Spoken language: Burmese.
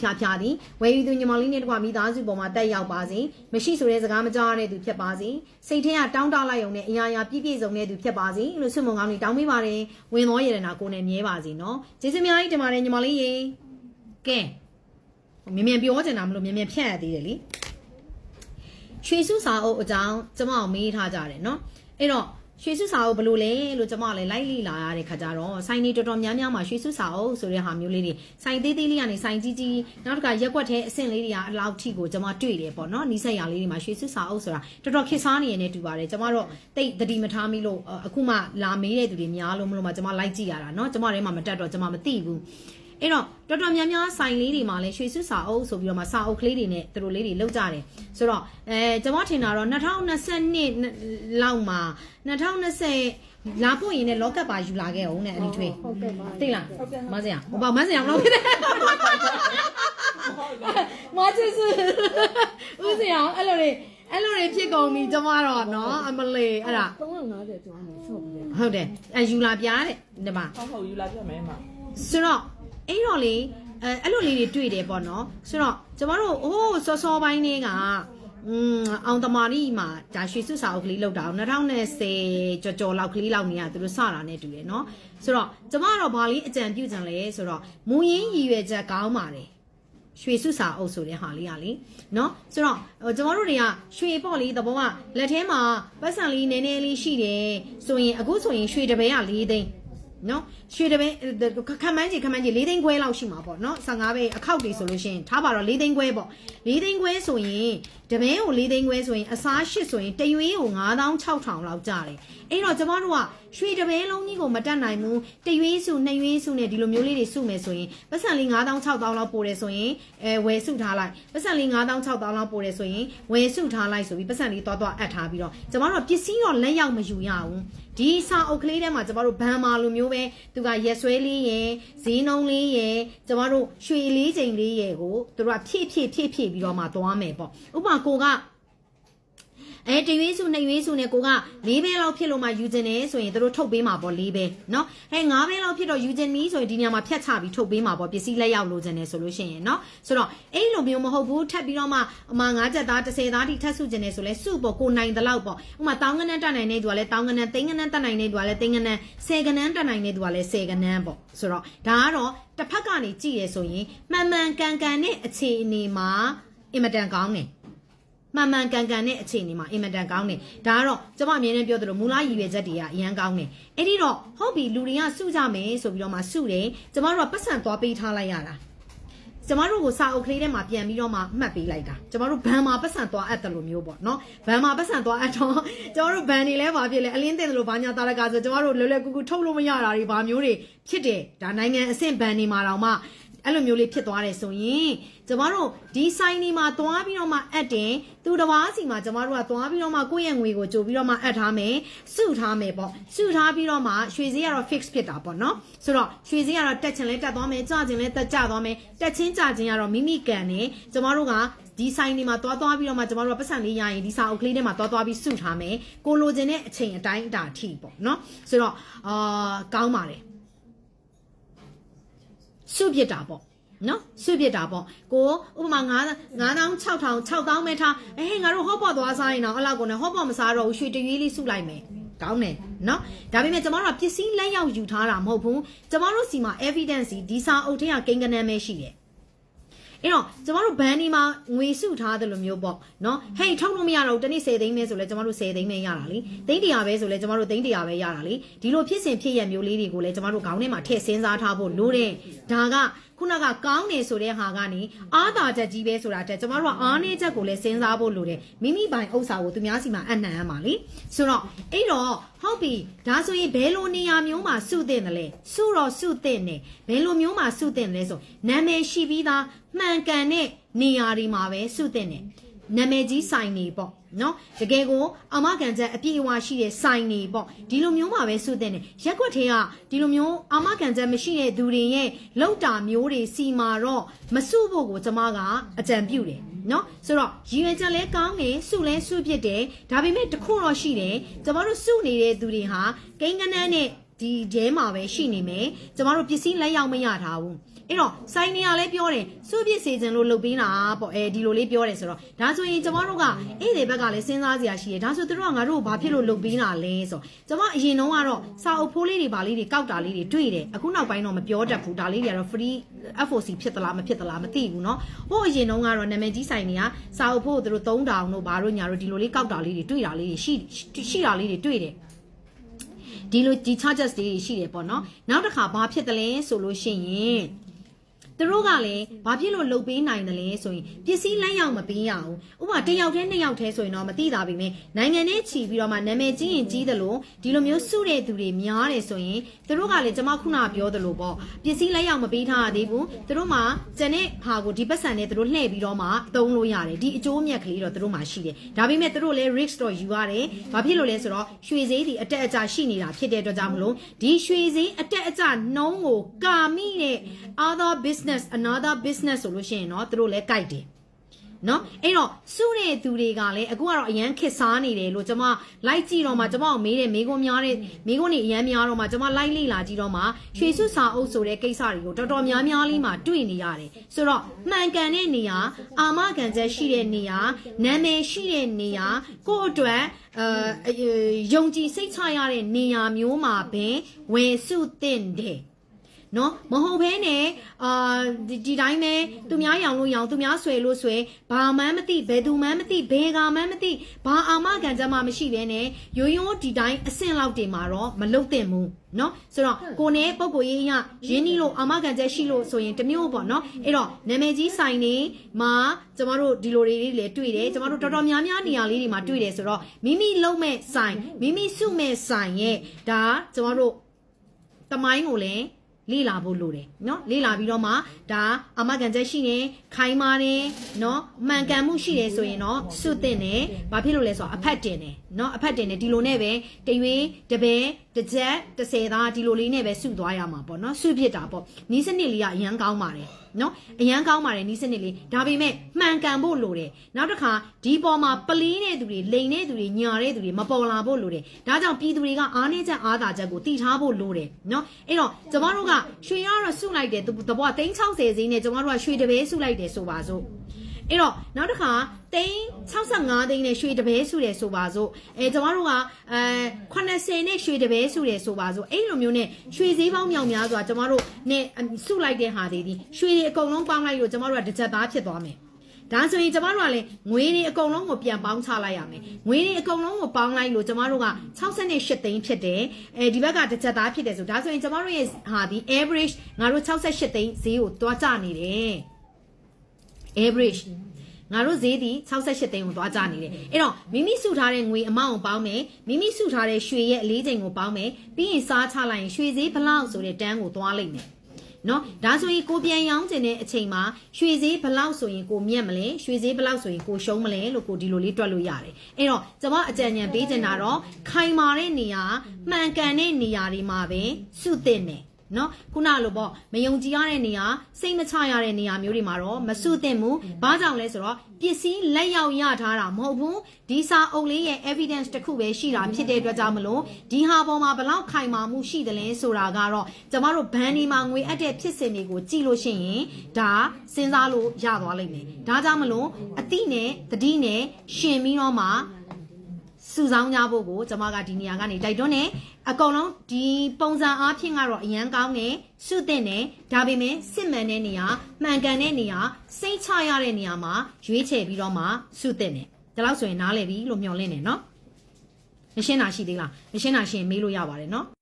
ဖြာဖြာသည်ဝယ်ယူသူညီမလေးနဲ့တကွာမိသားစုပေါ်မှာတက်ရောက်ပါစေမရှိဆိုတဲ့စကားမကြားရတဲ့သူဖြစ်ပါစေစိတ်ထဲကတောင်းတလိုက်ုံနဲ့အရာရာပြည့်ပြည့်စုံတဲ့သူဖြစ်ပါစေလို့ဆုမွန်ကောင်းလေးတောင်းပေးပါတယ်ဝင်သောယေရနာကိုယ်နဲ့မြဲပါစေနော်ကျေးဇူးများကြီးတင်ပါတယ်ညီမလေးရေကဲမြင်မြန်ပြောချင်တာမလို့မြင်မြန်ဖြတ်ရသေးတယ်လीရွှေစုစာအုပ်အကြောင်းကျမအောင်မေးထားကြတယ်နော်အဲ့တော့ ရွှေစုစာအုပ်ဘယ်လိုလဲလို့ကျမလည်းလိုက်လိလာရတဲ့ခါကျတော့ဆိုင်နေတော်တော်များများမှာရွှေစုစာအုပ်ဆိုတဲ့ဟာမျိုးလေးတွေဆိုင်သေးသေးလေးကနေဆိုင်ကြီးကြီးနောက်တစ်ခါရက်ွက်တဲ့အဆင့်လေးတွေကအလောက်ထိကိုကျမတွေ့တယ်ပေါ့နော်နီးစက်ရလေးတွေမှာရွှေစုစာအုပ်ဆိုတာတော်တော်ခက်စားနေရတဲ့တူပါတယ်ကျမတော့တိတ်တတိမထားမိလို့အခုမှလာမေးတဲ့သူတွေများလို့မလို့မှကျမလိုက်ကြည့်ရတာနော်ကျမထဲမှာမတက်တော့ကျမမသိဘူး အဲ့တော့တော်တော်များများဆိုင်လေးတွေမှာလည်းရွှေစုစာအုပ်ဆိုပြီးတော့မှစာအုပ်ကလေးတွေနဲ့သူတို့လေးတွေလောက်ကြတယ်ဆိုတော့အဲကျွန်မထင်တာတော့2022လောက်မှာ2020လာဖို့ရင်လည်းလောကတ်ပါယူလာခဲ့အောင်နဲ့အလီထွေးဟုတ်ကဲ့ပါသိလားမဆရာဟိုပါမဆရာတော့ဖြစ်တယ်မချစ်စဦးဆရာအဲ့လိုတွေအဲ့လိုတွေဖြစ်ကုန်ပြီကျွန်မတော့နော်အမလေးအဲ့ဒါ350ကျော်နေဆော့ပြီးတယ်ဟုတ်တယ်အယူလာပြားတဲ့ဒီမှာဟုတ်ဟုတ်ယူလာပြမယ်မှာဆိုတော့ အဲ့တော့လေအဲအဲ့လိုလေးတွေတွေ့တယ်ပေါ့နော်ဆိုတော့ကျမတို့အိုးစောစောပိုင်းလေးကอืมအောင်တမာရီမှာဒါရွှေစုစာအုပ်ကလေးလောက်တာ2020ကြော်ကြော်လောက်ကလေးလောက်နေရသူတို့စတာနဲ့တူတယ်เนาะဆိုတော့ကျမကတော့ဘာလေးအကြံပြုကြံလဲဆိုတော့မူရင်းရည်ရွယ်ချက်ကောင်းပါတယ်ရွှေစုစာအုပ်ဆိုတဲ့ဟာလေးကလေเนาะဆိုတော့ဟိုကျမတို့တွေကရွှေပေါ့လေးသဘောကလက်ထဲမှာပတ်စံလေးနည်းနည်းလေးရှိတယ်ဆိုရင်အခုဆိုရင်ရွှေတပည့်က၄သိန်း နော်ရွှေတပင်းခမန်းကြီးခမန်းကြီး၄သိန်းခွဲလောက်ရှိမှာပေါ့နော်15ပဲအခောက်တွေဆိုလို့ရှိရင်ထားပါတော့၄သိန်းခွဲပေါ့၄သိန်းခွဲဆိုရင်တပင်းကို၄သိန်းခွဲဆိုရင်အစား၈ဆိုရင်တရွေးကို9600လောက်ကျတယ်အဲ့တော့ကျမတို့ကရွှေတပင်းလုံးကြီးကိုမတက်နိုင်ဘူးတရွေးစုနှစ်ရွေးစုနဲ့ဒီလိုမျိုးလေးတွေစုမယ်ဆိုရင်ပတ်စံလေး9600လောက်ပို့တယ်ဆိုရင်အဲဝယ်စုထားလိုက်ပတ်စံလေး9600လောက်ပို့တယ်ဆိုရင်ဝယ်စုထားလိုက်ဆိုပြီးပတ်စံလေးသွားသွားအပ်ထားပြီးတော့ကျမတို့ကပစ္စည်းတော့လက်ရောက်မယူရဘူး ဒီစာအုပ်ကလေးထဲမှာကျမတို့ဘန်မာလိုမျိုးပဲသူကရက်ဆွဲလေးရယ်ဈေးနှုန်းလေးရယ်ကျမတို့ရွှေလေးချိန်လေးရယ်ကိုသူတို့ကဖြည့်ဖြည့်ဖြည့်ဖြည့်ပြီးတော့မှသွားမယ်ပေါ့ဥပမာကိုက အဲတရွေးစုနှစ်ရွေးစုနဲ့ကိုက၄ဘဲလောက်ဖြစ်လို့မှယူခြင်းတယ်ဆိုရင်တို့ထုတ်ပေးမှာပေါ့၄ဘဲเนาะအဲ၅ဘဲလောက်ဖြစ်တော့ယူခြင်းမီဆိုရင်ဒီနေရာမှာဖြတ်ချပြီးထုတ်ပေးမှာပေါ့ပစ္စည်းလက်ရောက်လိုခြင်းတယ်ဆိုလို့ရှိရင်เนาะဆိုတော့အဲ့လိုမျိုးမဟုတ်ဘူးထပ်ပြီးတော့မှအမ၅ချက်သား30သားထိထပ်စုခြင်းတယ်ဆိုလဲစုပေါ့ကိုနိုင်တဲ့လောက်ပေါ့ဥပမာတောင်းကနန်းတက်နိုင်တဲ့သူကလည်းတောင်းကနန်းသိန်းကနန်းတက်နိုင်တဲ့သူကလည်းသိန်းကနန်းဆယ်ကနန်းတက်နိုင်တဲ့သူကလည်းဆယ်ကနန်းပေါ့ဆိုတော့ဒါကတော့တစ်ဖက်ကနေကြည့်ရဆိုရင်မှန်မှန်ကန်ကန်တဲ့အခြေအနေမှာအင်မတန်ကောင်းတယ် မှန်မှန်ကန်ကန်တဲ့အခြေအနေမှာအင်မတန်ကောင်းတယ်ဒါကတော့ကျမအမြဲတမ်းပြောသလိုမူလရည်ရွယ်ချက်တွေကအရန်ကောင်းတယ်အဲ့ဒီတော့ဟုတ်ပြီလူတွေကစုကြမယ်ဆိုပြီးတော့မှစုတယ်ကျမတို့ကပတ်စံသွားပေးထားလိုက်ရတာကျမတို့ကိုစာအုပ်ကလေးထဲမှာပြန်ပြီးတော့မှမှတ်ပေးလိုက်တာကျမတို့ဘန်မှာပတ်စံသွားအပ်တယ်လို့မျိုးပေါ့နော်ဘန်မှာပတ်စံသွားအပ်တော့ကျမတို့ဘန်တွေလဲပါဖြစ်လဲအလင်းတင်တယ်လို့ဘာညာတာရကဆိုကျမတို့လွယ်လွယ်ကူကူထုတ်လို့မရတာတွေဘာမျိုးတွေဖြစ်တယ်ဒါနိုင်ငံအဆင့်ဘန်တွေမှာတော့မှ အဲ့လိုမျိုးလေးဖြစ်သွားတယ်ဆိုရင်ကျမတို့ဒီဆိုင်ဒီမှာသွားပြီးတော့မှအပ်တယ်သူတစ်ပါးစီမှာကျမတို့ကသွားပြီးတော့မှကိုယ့်ရဲ့ငွေကိုကြိုပြီးတော့မှအပ်ထားမယ်စုထားမယ်ပေါ့စုထားပြီးတော့မှရွှေစည်းကတော့ fix ဖြစ်တာပေါ့နော်ဆိုတော့ရွှေစည်းကတော့တက်ချင်လဲတက်သွားမယ်ကြချင်လဲတက်ကြသွားမယ်တက်ချင်းကြချင်းကတော့မိမိကန်နေကျမတို့ကဒီဆိုင်ဒီမှာသွားသွားပြီးတော့မှကျမတို့ကပတ်စံလေးရရင်ဒီစာအုပ်ကလေးထဲမှာသွားသွားပြီးစုထားမယ်ကိုလိုချင်တဲ့အချိန်အတိုင်းအတာထိပေါ့နော်ဆိုတော့အာကောင်းပါတယ် စုပြစ်တာပေါ့နော်စုပြစ်တာပေါ့ကိုဥပမာ9 9000 6000 6000ပဲထားအေးငါတို့ဟော့ပေါ်သွားစားရင်တော့အဲ့လောက်ကိုနဲ့ဟော့ပေါ်မစားတော့ဘူးရွှေတရွေးလေးစုလိုက်မယ်ကောင်းတယ်နော်ဒါပေမဲ့ကျမတို့ကပစ္စည်းလက်ရောက်ယူထားတာမဟုတ်ဘူးကျမတို့စီမှာ evidence ဒီစာအုပ်ထဲကကိန်းကနန်းပဲရှိတယ် အဲ့တော့ကျမတို့ဘန်ဒီမှာငွေစုထားတယ်လို့မျိုးပေါ့နော်ဟဲ့ထုတ်လို့မရတော့ဘူးတစ်နေ့10သိန်းပဲဆိုလဲကျမတို့10သိန်းပဲရတာလीသိန်း100ပဲဆိုလဲကျမတို့သိန်း100ပဲရတာလीဒီလိုဖြစ်စဉ်ဖြစ်ရမျိုးလေးတွေကိုလည်းကျမတို့ခေါင်းထဲမှာထည့်စဉ်းစားထားဖို့လိုတယ်ဒါက ခုနကကောင်းတယ်ဆိုတဲ့ဟာကနေအားသာချက်ကြီးပဲဆိုတာတက်ကျမတို့ကအားနည်းချက်ကိုလည်းစဉ်းစားဖို့လိုတယ်မိမိပိုင်ဥစ္စာကိုသူများစီမှာအနှံရမှာလीဆိုတော့အဲ့တော့ဟုတ်ပြီဒါဆိုရင်ဘယ်လိုနေရာမျိုးမှာစုတင်တယ်လဲစုတော့စုတင်တယ်ဘယ်လိုမျိုးမှာစုတင်တယ်လဲဆိုနာမည်ရှိပြီးသားမှန်ကန်တဲ့နေရာတွေမှာပဲစုတင်တယ် နာမည်ကြီးဆိုင်နေပေါ့နော်တကယ်ကိုအမကန်ချက်အပြည့်အဝရှိတဲ့ဆိုင်နေပေါ့ဒီလိုမျိုးမှာပဲစုတဲ့နေရက်ွက်ထဲကဒီလိုမျိုးအမကန်ချက်မရှိတဲ့သူတွေရဲ့လောက်တာမျိုးတွေစီမာတော့မစုဖို့ကိုကျမကအကြံပြုတယ်နော်ဆိုတော့ရည်ရွယ်ချက်လဲကောင်းတယ်စုလဲစုဖြစ်တယ်ဒါပေမဲ့တခုတော့ရှိတယ်ကျမတို့စုနေတဲ့သူတွေဟာကိန်းကနန်းနဲ့ဒီကျဲမှာပဲရှိနေမယ်ကျမတို့ပစ္စည်းလက်ရောက်မရထားဘူး အဲ့တော့စိုင်းနေရလဲပြောတယ်စုပြစ်စေခြင်းလို့လုပ်ပေးတာပေါ့အဲဒီလိုလေးပြောတယ်ဆိုတော့ဒါဆိုရင်ကျမတို့ကအဲ့ဒီဘက်ကလည်းစဉ်းစားစရာရှိတယ်ဒါဆိုသူတို့ကငါတို့ကိုဘာဖြစ်လို့လုပ်ပေးတာလဲဆိုကျမအရင်တုန်းကတော့စာအုပ်ဖိုးလေးတွေဘာလေးတွေကောက်တာလေးတွေတွေ့တယ်အခုနောက်ပိုင်းတော့မပြောတတ်ဘူးဒါလေးတွေကတော့ free FOC ဖြစ်သလားမဖြစ်သလားမသိဘူးเนาะဟိုအရင်တုန်းကတော့နာမည်ကြီးဆိုင်တွေကစာအုပ်ဖိုးကိုသူတို့3000တို့ဘာတို့ညာတို့ဒီလိုလေးကောက်တာလေးတွေတွေ့တာလေးတွေရှိရှိတာလေးတွေတွေ့တယ် ဒီလိုဒီ charges တွေရှိတယ်ပေါ့နော်နောက်တစ်ခါဘာဖြစ်တယ်လဲဆိုလို့ရှိရင် သူတို့ကလည်းဘာဖြစ်လို့လုပ်ပေးနိုင်တယ်လဲဆိုရင်ပစ္စည်းလမ်းရောက်မပေးရအောင်ဥပမာတစ်ယောက်တည်းနှစ်ယောက်တည်းဆိုရင်တော့မသိတာပြီမယ်နိုင်ငံထဲခြီးပြီးတော့မှနာမည်ကြီးရင်ကြီးတယ်လို့ဒီလိုမျိုးစုတဲ့သူတွေများတယ်ဆိုရင်သူတို့ကလည်းကျွန်မခုနပြောသလိုပေါ့ပစ္စည်းလမ်းရောက်မပေးထားရသေးဘူးသူတို့မှကျန်တဲ့ဟာကိုဒီပတ်စံနဲ့သူတို့လှည့်ပြီးတော့မှသုံးလို့ရတယ်ဒီအကျိုးမြတ်ကလေးတော့သူတို့မှရှိတယ်ဒါပေမဲ့သူတို့လည်း risk တော့ယူရတယ်ဘာဖြစ်လို့လဲဆိုတော့ရွှေဈေးဒီအတက်အကျရှိနေတာဖြစ်တဲ့အတွက်ကြောင့်မလို့ဒီရွှေဈေးအတက်အကျနှုံးကိုကာမိတဲ့ other business another business ဆိုလို့ရှိရင်တော့သူတို့လည်းကြိုက်တယ်နော်အဲ့တော့စုတဲ့သူတွေကလည်းအခုကတော့အရန်ခစ်စားနေတယ်လို့ကျွန်မလိုက်ကြည့်တော့မှကျွန်မကိုမေးတယ်မေးခွန်းများတဲ့မေးခွန်းတွေအရန်များတော့မှကျွန်မလိုက်လေ့လာကြည့်တော့မှရွှေစုစာအုပ်ဆိုတဲ့ကိစ္စတွေကိုတော်တော်များများလေးမှတွေ့နေရတယ်ဆိုတော့မှန်ကန်တဲ့နေရာအာမခံချက်ရှိတဲ့နေရာနာမည်ရှိတဲ့နေရာကိုယ့်အတွက်အဲယုံကြည်စိတ်ချရတဲ့နေရာမျိုးမှာပဲဝယ်စုသင့်တယ် နော်မဟုတ်ဘဲနဲ့အာဒီဒီတိုင်းပဲသူများရောင်လို့ရောင်သူများဆွဲလို့ဆွဲဘာမှန်းမသိဘယ်သူမှန်းမသိဘယ်ကမှန်းမသိဘာအာမခံချက်မှမရှိဘဲနဲ့ရိုးရိုးဒီတိုင်းအဆင့်လောက်တင်မှာတော့မလုတ်တင်ဘူးနော်ဆိုတော့ကိုနဲ့ပုံကိုရေးရရင်းနှီးလို့အာမခံချက်ရှိလို့ဆိုရင်တစ်မျိုးပေါ့နော်အဲ့တော့နာမည်ကြီးဆိုင်နေမှာကျမတို့ဒီလိုတွေလေးလည်းတွေ့တယ်ကျမတို့တော်တော်များများနေရာလေးတွေမှာတွေ့တယ်ဆိုတော့မိမိလုံးမဲ့ဆိုင်မိမိစုမဲ့ဆိုင်ရဲ့ဒါကျမတို့တမိုင်းကိုလည်း လေ့လာဖို့လိုတယ်เนาะလေ့လာပြီးတော့မှဒါအမကန်ချက်ရှိနေခိုင်းမာနေเนาะမှန်ကန်မှုရှိတယ်ဆိုရင်တော့စွတ်တင်တယ်ဘာဖြစ်လို့လဲဆိုတော့အဖက်တင်တယ်เนาะအဖက်တင်တယ်ဒီလိုနဲ့ပဲတရွေးတပဲတစ်ချက်တစ်ဆယ်သားဒီလိုလေးနဲ့ပဲစုသွားရမှာပေါ့เนาะစုဖြစ်တာပေါ့နီးစနစ်လေးကအရန်ကောင်းပါတယ် နော်အရန်ကောင်းပါတယ်နီးစနစ်လေးဒါပေမဲ့မှန်ကန်ဖို့လိုတယ်နောက်တစ်ခါဒီပေါ်မှာပလင်းတဲ့သူတွေလိန်တဲ့သူတွေညာတဲ့သူတွေမပေါ်လာဖို့လိုတယ်ဒါကြောင့်ပြည်သူတွေကအားနည်းချက်အားသာချက်ကိုတည်ထားဖို့လိုတယ်နော်အဲ့တော့ကျမတို့ကရွှေရတော့စုလိုက်တယ်တဘော360ဈေးနဲ့ကျမတို့ကရွှေတပဲစုလိုက်တယ်ဆိုပါစို့ အဲ့တော့နောက်တစ်ခါသိန်း65သိန်းနဲ့ရွှေတပဲစုတယ်ဆိုပါစို့အဲကျမတို့ကအဲ80နဲ့ရွှေတပဲစုတယ်ဆိုပါစို့အဲ့လိုမျိုးနဲ့ရွှေဈေးပေါင်းမြောင်များစွာကျမတို့နဲ့စုလိုက်တဲ့ဟာတွေဒီရွှေတွေအကုန်လုံးပေါင်းလိုက်လို့ကျမတို့ကတစ်ချက်သားဖြစ်သွားမယ်ဒါဆိုရင်ကျမတို့ကလည်းငွေတွေအကုန်လုံးကိုပြန်ပေါင်းချလိုက်ရမယ်ငွေတွေအကုန်လုံးကိုပေါင်းလိုက်လို့ကျမတို့က68သိန်းဖြစ်တယ်အဲဒီဘက်ကတစ်ချက်သားဖြစ်တယ်ဆိုဒါဆိုရင်ကျမတို့ရဲ့ဟာဒီ average ငါတို့68သိန်းဈေးကိုတွားကျနေတယ် average ငါတို့ဈေးဒီ68သိန်းကိုသွားကြနေတယ်အဲ့တော့မိမိစုထားတဲ့ငွေအမောင့်ကိုပေါင်းမယ်မိမိစုထားတဲ့ရွှေရဲ့အလေးချိန်ကိုပေါင်းမယ်ပြီးရင်စားချလိုက်ရင်ရွှေဈေးဘလောက်ဆိုတဲ့တန်းကိုသွားလိုက်မယ်နော်ဒါဆိုရင်ကိုပြန်ရောင်းကျင်တဲ့အချိန်မှာရွှေဈေးဘယ်လောက်ဆိုရင်ကိုမြတ်မလဲရွှေဈေးဘယ်လောက်ဆိုရင်ကိုရှုံးမလဲလို့ကိုဒီလိုလေးတွက်လို့ရတယ်အဲ့တော့ကျွန်မအကြံဉာဏ်ပေးချင်တာတော့ခိုင်မာတဲ့နေရာမှန်ကန်တဲ့နေရာတွေမှာပဲစုသင့်တယ် နော်ခုနလိုပေါ့မယုံကြည်ရတဲ့နေရာစိတ်မချရတဲ့နေရာမျိုးတွေမှာတော့မစုသင့်ဘူးဘာကြောင့်လဲဆိုတော့ပစ္စည်းလက်ရောက်ရထားတာမဟုတ်ဘူးဒီစာအုပ်လေးရဲ့ evidence တစ်ခုပဲရှိတာဖြစ်တဲ့အတွက်ကြောင့်မလို့ဒီဟာပေါ်မှာဘလောက်ခိုင်မာမှုရှိတယ်လဲဆိုတာကတော့ကျမတို့ဘန်ဒီမှာငွေအပ်တဲ့ဖြစ်စဉ်တွေကိုကြည့်လို့ရှိရင်ဒါစဉ်းစားလို့ရသွားလိမ့်မယ်ဒါကြောင့်မလို့အတိနဲ့တတိနဲ့ရှင်ပြီးတော့မှ စုဆောင်းကြဖို့ကိုကျွန်မကဒီနေရာကနေတိုက်တွန်းနေအကုန်လုံးဒီပုံစံအားဖြင့်ကတော့အရန်ကောင်းတယ်ရှုသင့်တယ်ဒါပေမဲ့စစ်မှန်တဲ့နေရာမှန်ကန်တဲ့နေရာစိတ်ချရတဲ့နေရာမှာရွေးချယ်ပြီးတော့မှရှုသင့်တယ်ဒါလို့ဆိုရင်နားလည်ပြီလို့မျှော်လင့်နေနော်မရှင်းတာရှိသေးလားမရှင်းတာရှင်မေးလို့ရပါတယ်နော်